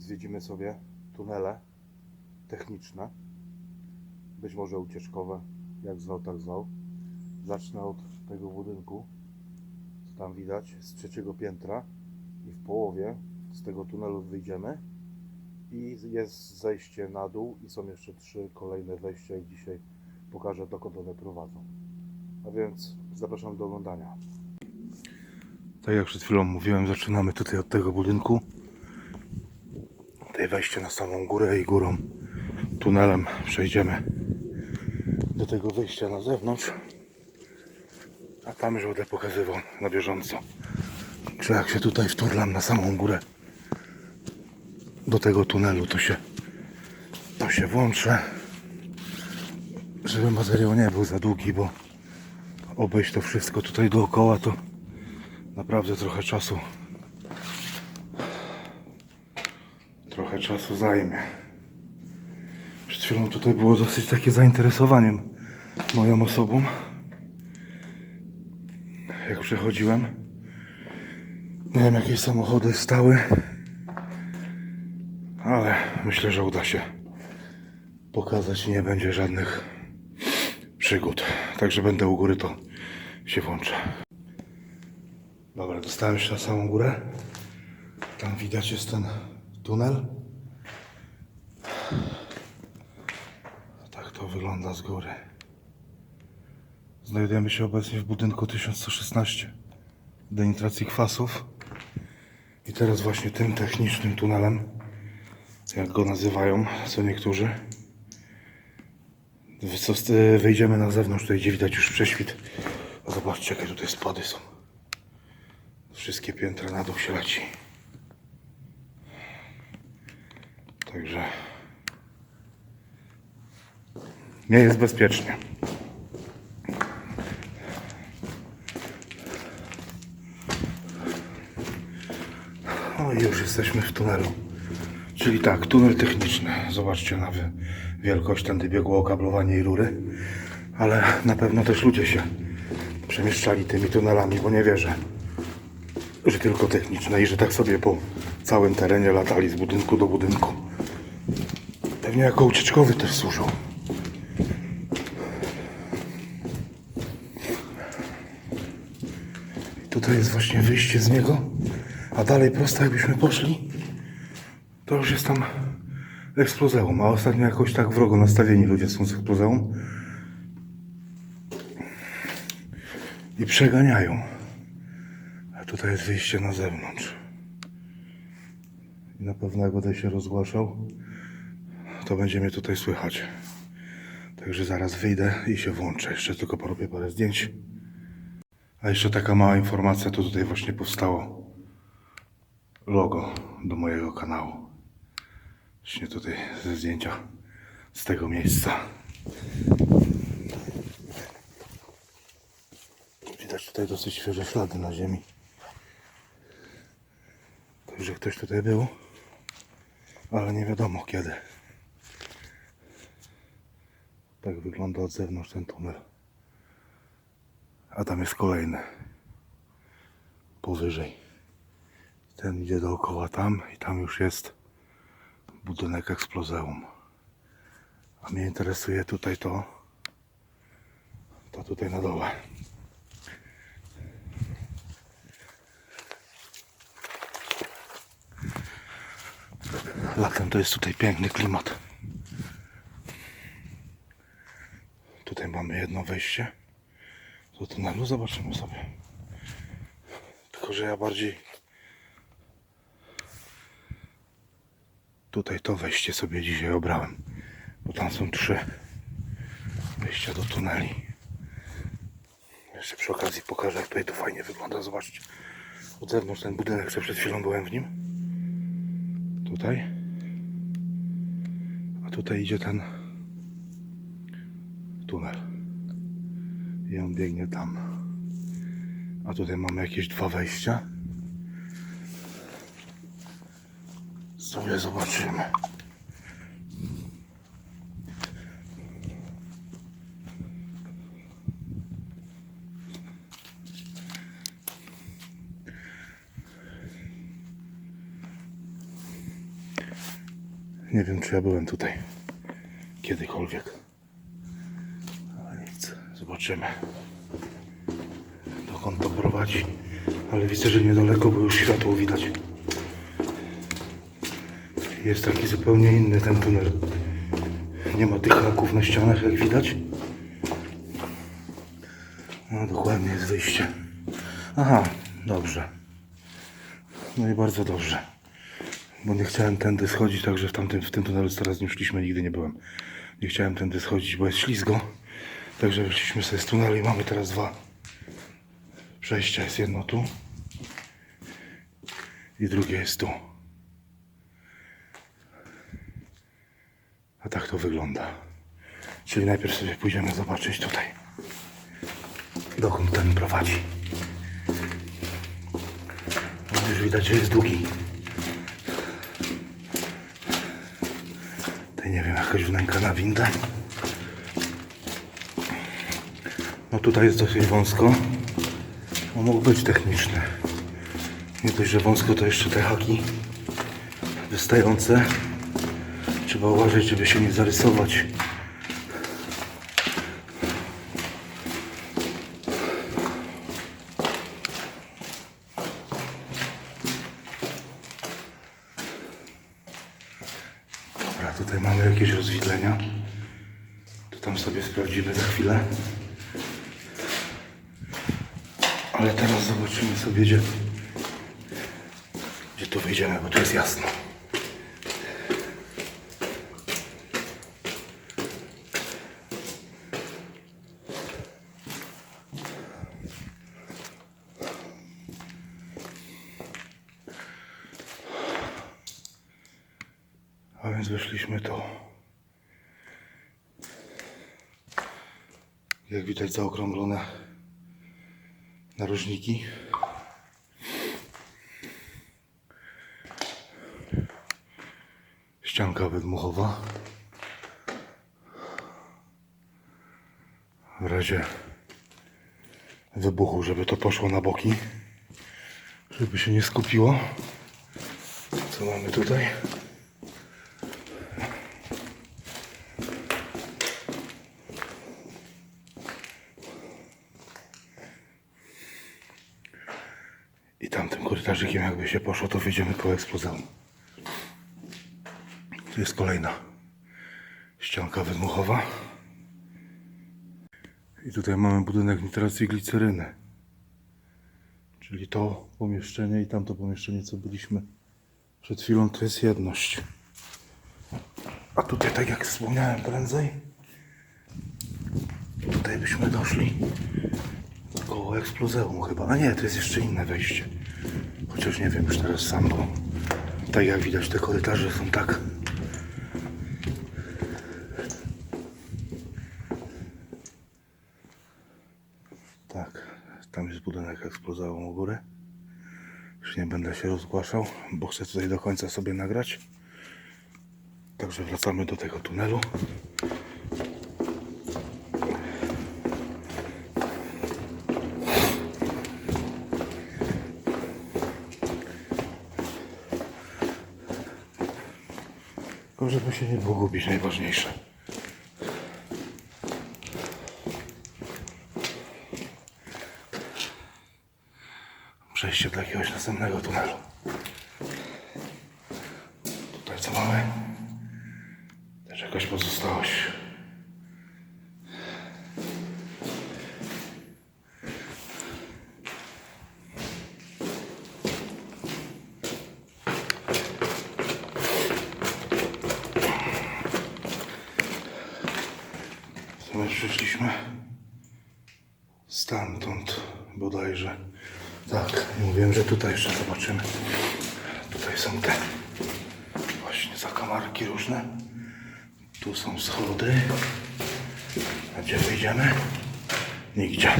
zwiedzimy sobie tunele techniczne, być może ucieczkowe, jak zwał, tak zwał. Zacznę od tego budynku, co tam widać, z trzeciego piętra i w połowie z tego tunelu wyjdziemy i jest zejście na dół i są jeszcze trzy kolejne wejścia i dzisiaj pokażę dokąd one prowadzą. A więc zapraszam do oglądania. Tak jak przed chwilą mówiłem, zaczynamy tutaj od tego budynku. Wejście na samą górę i górą tunelem przejdziemy do tego wyjścia na zewnątrz. A tam już będę pokazywał na bieżąco. Czy jak się tutaj wturlam na samą górę do tego tunelu, to się to się włączę. Żeby materiał nie był za długi, bo obejść to wszystko tutaj dookoła to naprawdę trochę czasu czasu zajmie. Przed chwilą tutaj było dosyć takie zainteresowaniem moją osobą. Jak przechodziłem. Wiem, jakieś samochody stały. Ale myślę, że uda się pokazać. Nie będzie żadnych przygód. Także będę u góry, to się włączę. Dobra, dostałem się na samą górę. Tam widać jest ten tunel. Tak to wygląda z góry. Znajdujemy się obecnie w budynku 1116 denitracji kwasów. I teraz właśnie tym technicznym tunelem, jak go nazywają, co niektórzy, wyjdziemy na zewnątrz, tutaj gdzie widać już prześwit. Zobaczcie, jakie tutaj spady są. Wszystkie piętra na dół się leci. Także nie jest bezpiecznie. O już jesteśmy w tunelu. Czyli tak, tunel techniczny. Zobaczcie na wi- wielkość, tędy biegło okablowanie i rury. Ale na pewno też ludzie się przemieszczali tymi tunelami, bo nie wierzę, że tylko techniczne i że tak sobie po całym terenie latali z budynku do budynku. Pewnie jako ucieczkowy też służą. Tutaj jest właśnie wyjście z niego, a dalej prosto jakbyśmy poszli, to już jest tam eksplozeum, a ostatnio jakoś tak wrogo nastawieni ludzie są z eksplozeum i przeganiają. A tutaj jest wyjście na zewnątrz. I na pewno jak będę się rozgłaszał, to będzie mnie tutaj słychać. Także zaraz wyjdę i się włączę. Jeszcze tylko porobię parę zdjęć. A jeszcze taka mała informacja, to tutaj właśnie powstało logo do mojego kanału. Właśnie tutaj ze zdjęcia z tego miejsca. Widać tutaj dosyć świeże ślady na ziemi. Także ktoś tutaj był, ale nie wiadomo kiedy. Tak wygląda od zewnątrz ten tunel. A tam jest kolejny. Powyżej. Ten idzie dookoła tam i tam już jest budynek eksplozeum. A mnie interesuje tutaj to, to tutaj na dole. Latem to jest tutaj piękny klimat. Tutaj mamy jedno wejście do tunelu. Zobaczymy sobie. Tylko, że ja bardziej tutaj to wejście sobie dzisiaj obrałem. Bo tam są trzy wejścia do tuneli. Jeszcze przy okazji pokażę, jak tutaj to fajnie wygląda. Zobaczcie. Od zewnątrz ten budynek, co przed chwilą byłem w nim. Tutaj. A tutaj idzie ten tunel. I on biegnie tam. A tutaj mamy jakieś dwa wejścia. Sobie zobaczymy. Nie wiem, czy ja byłem tutaj kiedykolwiek. Zobaczymy. Dokąd to prowadzi. Ale widzę, że niedaleko, bo już światło widać. Jest taki zupełnie inny ten tunel. Nie ma tych haków na ścianach, jak widać. No dokładnie jest wyjście. Aha, dobrze. No i bardzo dobrze. Bo nie chciałem tędy schodzić, także w tamtym, w tym tunelu teraz nie szliśmy, nigdy nie byłem. Nie chciałem tędy schodzić, bo jest ślizgo. Także wyszliśmy sobie z tunelu i mamy teraz dwa przejścia. Jest jedno tu i drugie jest tu. A tak to wygląda. Czyli najpierw sobie pójdziemy zobaczyć tutaj, dokąd ten prowadzi. No już widać, że jest długi. Tutaj nie wiem, jakaś wnęka na windę. No tutaj jest dosyć wąsko. No mógł być techniczny. Nie dość, że wąsko, to jeszcze te haki wystające. Trzeba uważać, żeby się nie zarysować. Dobra, tutaj mamy jakieś rozwidlenia. To tam sobie sprawdzimy za chwilę. Ale teraz zobaczymy sobie, gdzie, gdzie tu wyjdziemy, bo tu jest jasno. A więc weszliśmy tu. Jak widać zaokrąglone narożniki. Ścianka wydmuchowa. W razie wybuchu, żeby to poszło na boki. Żeby się nie skupiło. Co mamy tutaj? I tamtym korytarzykiem jakby się poszło, to wyjdziemy po eksplozeum. Jest kolejna ścianka wydmuchowa. I tutaj mamy budynek nitracji gliceryny. Czyli to pomieszczenie i tamto pomieszczenie, co byliśmy przed chwilą, to jest jedność. A tutaj, tak jak wspomniałem prędzej, tutaj byśmy doszli koło eksplozeum chyba. A nie, to jest jeszcze inne wejście. Chociaż nie wiem już teraz sam, bo tak jak widać te korytarze są tak. Tak, tam jest budynek eksplozeum u góry. Już nie będę się rozgłaszał, bo chcę tutaj do końca sobie nagrać. Także wracamy do tego tunelu. Tylko żeby się nie pogubić, najważniejsze. Przejście do jakiegoś następnego tunelu. Tutaj co mamy? Też jakaś pozostałość. To my przyszliśmy stamtąd bodajże. Tak, i mówiłem, że tutaj jeszcze zobaczymy. Te właśnie zakamarki różne. Tu są schody. A gdzie wyjdziemy? Nigdzie.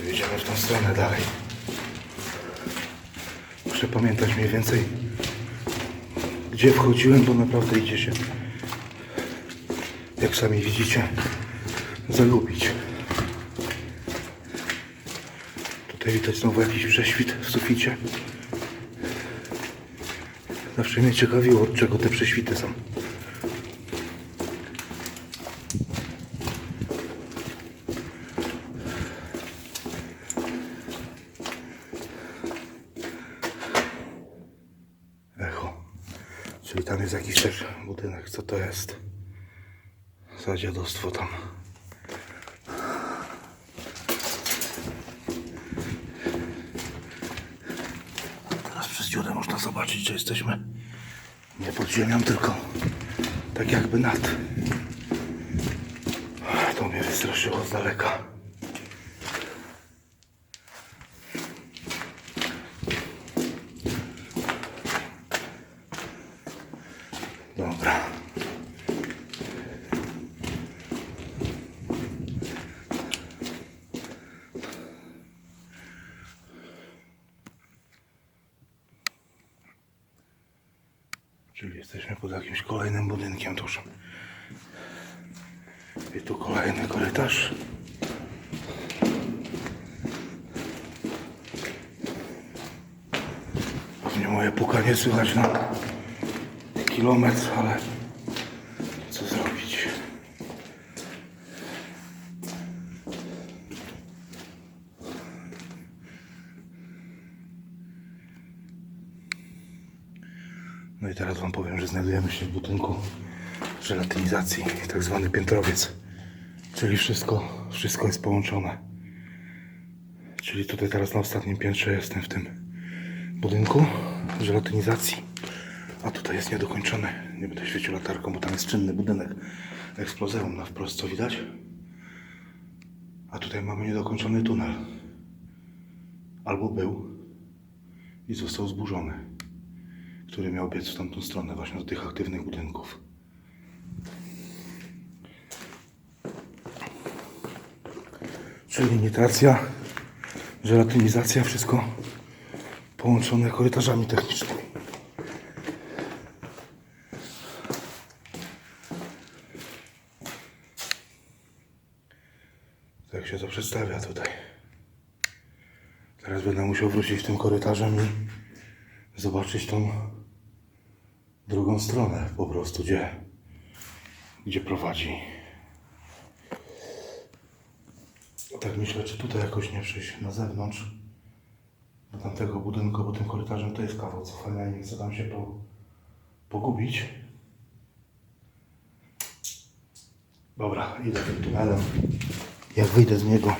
Wyjdziemy w tą stronę dalej. Muszę pamiętać mniej więcej, gdzie wchodziłem, bo naprawdę idzie się jak sami widzicie, zagubić. Tutaj widać znowu jakiś prześwit w suficie. Zawsze mnie ciekawiło, od czego te prześwity są. Echo. Czyli tam jest jakiś też budynek. Co to jest? Za dziadostwo tam. Teraz przez dziurę można zobaczyć, że jesteśmy nie pod ziemią, tylko tak jakby nad. To mnie wystraszyło z daleka. Dobra. Czyli jesteśmy pod jakimś kolejnym budynkiem dużym. I tu kolejny korytarz. Pewnie moje pukanie słychać na kilometr, ale co zrobić? No i teraz Wam powiem, że znajdujemy się w budynku żelatynizacji, tak zwany piętrowiec. Czyli wszystko, wszystko jest połączone. Czyli tutaj teraz na ostatnim piętrze jestem w tym budynku żelatynizacji. A tutaj jest niedokończony. Nie będę świecił latarką, bo tam jest czynny budynek eksplozeum na wprost, co widać. A tutaj mamy niedokończony tunel. Albo był i został zburzony który miał biec w tamtą stronę, właśnie do tych aktywnych budynków. Czyli nitracja, żelatynizacja, wszystko połączone korytarzami technicznymi. Tak się to przedstawia tutaj. Teraz będę musiał wrócić tym korytarzem i zobaczyć tą drugą stronę po prostu, gdzie, gdzie prowadzi. Tak myślę, czy tutaj jakoś nie przejść na zewnątrz tamtego budynku, bo tym korytarzem to jest kawał cofania i nie chcę tam się po, pogubić. Dobra, idę tym tunelem. Jak wyjdę z niego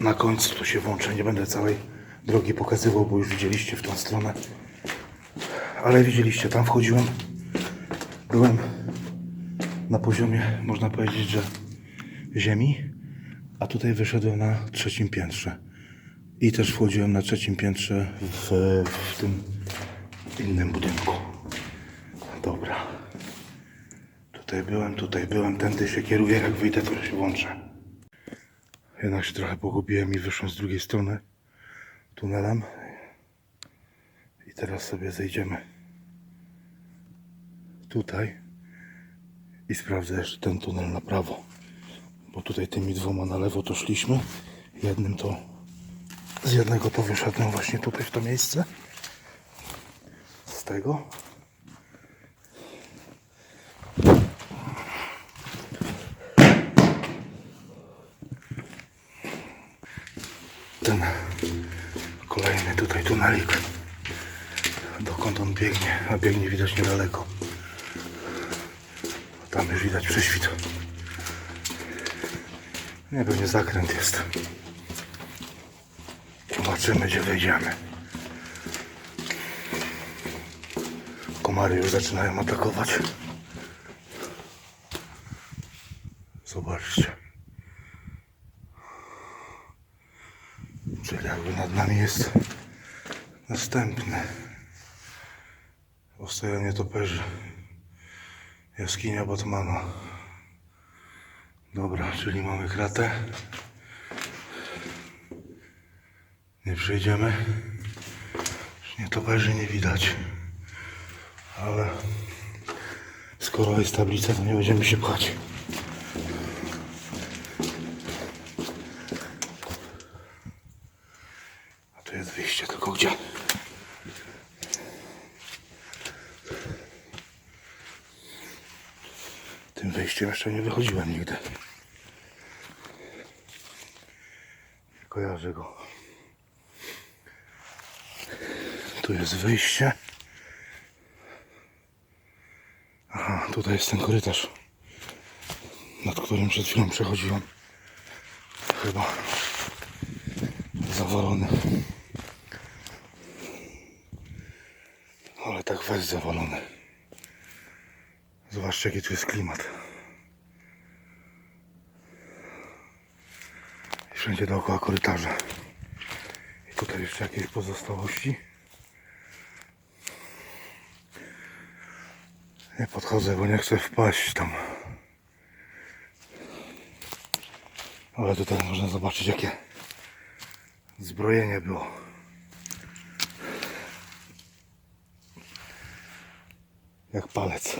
na końcu, to się włączę. Nie będę całej drogi pokazywał, bo już widzieliście w tą stronę. Ale widzieliście, tam wchodziłem. Byłem na poziomie, można powiedzieć, że ziemi, a tutaj wyszedłem na trzecim piętrze. I też wchodziłem na trzecim piętrze w, w tym innym budynku. Dobra. Tutaj byłem, tutaj byłem, tędy się kieruję, jak wyjdę to się włączę. Jednak się trochę pogubiłem i wyszłem z drugiej strony tunelem. I teraz sobie zejdziemy tutaj i sprawdzę jeszcze ten tunel na prawo. Bo tutaj tymi dwoma na lewo to szliśmy. Jednym to z jednego to właśnie tutaj w to miejsce. Z tego. Ten kolejny tutaj tunelik. Dokąd on biegnie? A biegnie widać niedaleko. Tam już widać prześwit. Nie, pewnie zakręt jest. Zobaczymy, gdzie wejdziemy. Komary już zaczynają atakować. Zobaczcie. Czyli jakby nad nami jest następny. Ostajanie toperzy. Jaskinia Batmana. Dobra, czyli mamy kratę nie przejdziemy. Nie toperzy nie widać, ale skoro jest tablica, to nie będziemy się pchać. A to jest wyjście, tylko gdzie? Tym wyjściem jeszcze nie wychodziłem nigdy. Kojarzę go. Tu jest wyjście. Aha, tutaj jest ten korytarz, nad którym przed chwilą przechodziłem. Chyba zawalony. Ale tak weź zawalony. Zobaczcie jaki tu jest klimat. I wszędzie dookoła korytarze. I tutaj jeszcze jakieś pozostałości. Nie podchodzę, bo nie chcę wpaść tam. Ale tutaj można zobaczyć jakie zbrojenie było. Jak palec.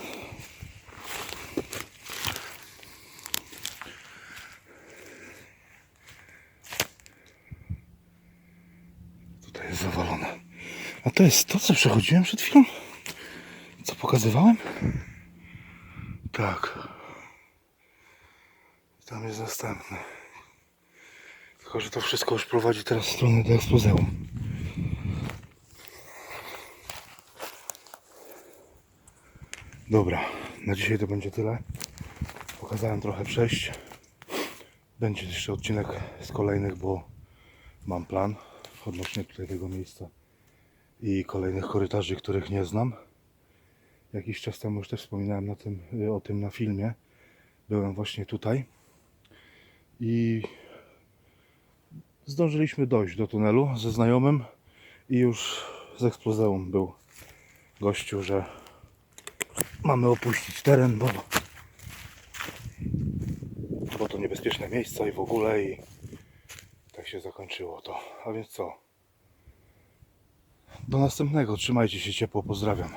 Tutaj jest zawalone. A to jest to, co przechodziłem przed chwilą? Co pokazywałem? Tak. Tam jest następny. Tylko, że to wszystko już prowadzi teraz w stronę do eksplozeum. Dobra, na dzisiaj to będzie tyle. Pokazałem trochę przejść. Będzie jeszcze odcinek z kolejnych, bo mam plan odnośnie tutaj tego miejsca i kolejnych korytarzy, których nie znam. Jakiś czas temu już też wspominałem na tym, y, o tym na filmie. Byłem właśnie tutaj i zdążyliśmy dojść do tunelu ze znajomym i już z eksplozeum był gościu, że mamy opuścić teren, bo, bo to niebezpieczne miejsca i w ogóle i tak się zakończyło to. A więc co? Do następnego. Trzymajcie się ciepło. Pozdrawiam.